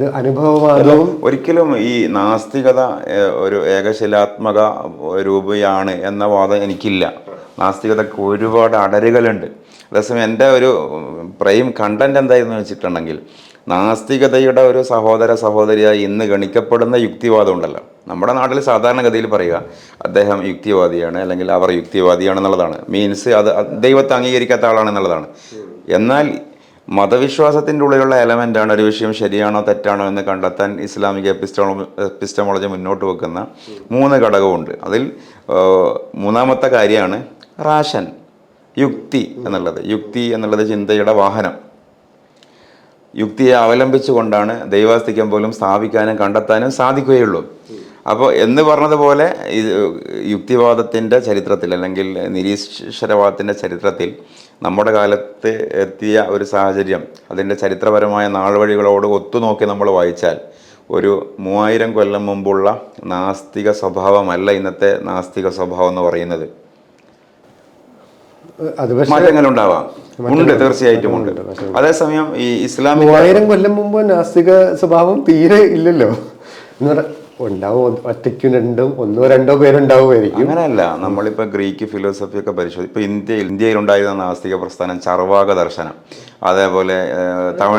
അതായത് അനുഭവവാദവും ഒരിക്കലും ഈ നാസ്തികത ഒരു ഏകശിലാത്മക രൂപയാണ് എന്ന വാദം എനിക്കില്ല. നാസ്തികതയ്ക്ക് ഒരുപാട് അടരുകളുണ്ട്. അതേസമയം എന്റെ ഒരു പ്രൈം കണ്ടന്റ് എന്തായിരുന്നു വെച്ചിട്ടുണ്ടെങ്കിൽ നാസ്തികതയുടെ ഒരു സഹോദര സഹോദരിയായി ഇന്ന് ഗണിക്കപ്പെടുന്ന യുക്തിവാദം ഉണ്ടല്ലോ. നമ്മുടെ നാട്ടിൽ സാധാരണഗതിയിൽ പറയുക അദ്ദേഹം യുക്തിവാദിയാണ് അല്ലെങ്കിൽ അവർ യുക്തിവാദിയാണെന്നുള്ളതാണ്. മീൻസ് അത് ദൈവത്തെ അംഗീകരിക്കാത്ത ആളാണെന്നുള്ളതാണ്. എന്നാൽ മതവിശ്വാസത്തിന്റെ ഉള്ളിലുള്ള എലമെന്റാണ് ഒരു വിഷയം ശരിയാണോ തെറ്റാണോ എന്ന് കണ്ടെത്താൻ ഇസ്ലാമിക എപ്പിസ്റ്റോളോ എപ്പിസ്റ്റമോളജി മുന്നോട്ട് വെക്കുന്ന മൂന്ന് ഘടകമുണ്ട്. അതിൽ മൂന്നാമത്തെ കാര്യമാണ് റാഷൻ യുക്തി എന്നുള്ളത്. യുക്തി എന്നുള്ളത് ചിന്തയുടെ വാഹനം. യുക്തിയെ അവലംബിച്ചുകൊണ്ടാണ് ദൈവാസ്തിക്യം പോലും സ്ഥാപിക്കാനും കണ്ടെത്താനും സാധിക്കുകയുള്ളൂ. അപ്പോൾ എന്ന് പറഞ്ഞതുപോലെ ഇത് യുക്തിവാദത്തിന്റെ ചരിത്രത്തിൽ അല്ലെങ്കിൽ നിരീശ്വരവാദത്തിന്റെ ചരിത്രത്തിൽ നമ്മുടെ കാലത്ത് എത്തിയ ഒരു സാഹചര്യം അതിന്റെ ചരിത്രപരമായ നാൾവഴികളോട് ഒത്തുനോക്കി നമ്മൾ വായിച്ചാൽ ഒരു മൂവായിരം കൊല്ലം മുമ്പുള്ള നാസ്തിക സ്വഭാവമല്ല ഇന്നത്തെ നാസ്തിക സ്വഭാവം എന്ന് പറയുന്നത്. അത് പക്ഷേ മാറ്റങ്ങളുണ്ടാവാം. ഉണ്ട് തീർച്ചയായിട്ടും ഉണ്ട്. അതേസമയം ഈ ഇസ്ലാമിക മൂവായിരം കൊല്ലം മുമ്പ് നാസ്തിക സ്വഭാവം തീരെ ഇല്ലല്ലോ. ഉണ്ടാവും. ഒറ്റയ്ക്കും രണ്ടും ഒന്നോ രണ്ടോ പേരുണ്ടാവുമായിരിക്കും. അങ്ങനെയല്ല. നമ്മളിപ്പോൾ ഗ്രീക്ക് ഫിലോസഫി ഒക്കെ പരിശോധിച്ചു ഇപ്പോൾ ഇന്ത്യയിൽ ഇന്ത്യയിൽ ഉണ്ടായിരുന്ന നാസ്തിക പ്രസ്ഥാനം ചർവാക ദർശനം. അതേപോലെ തമിഴ്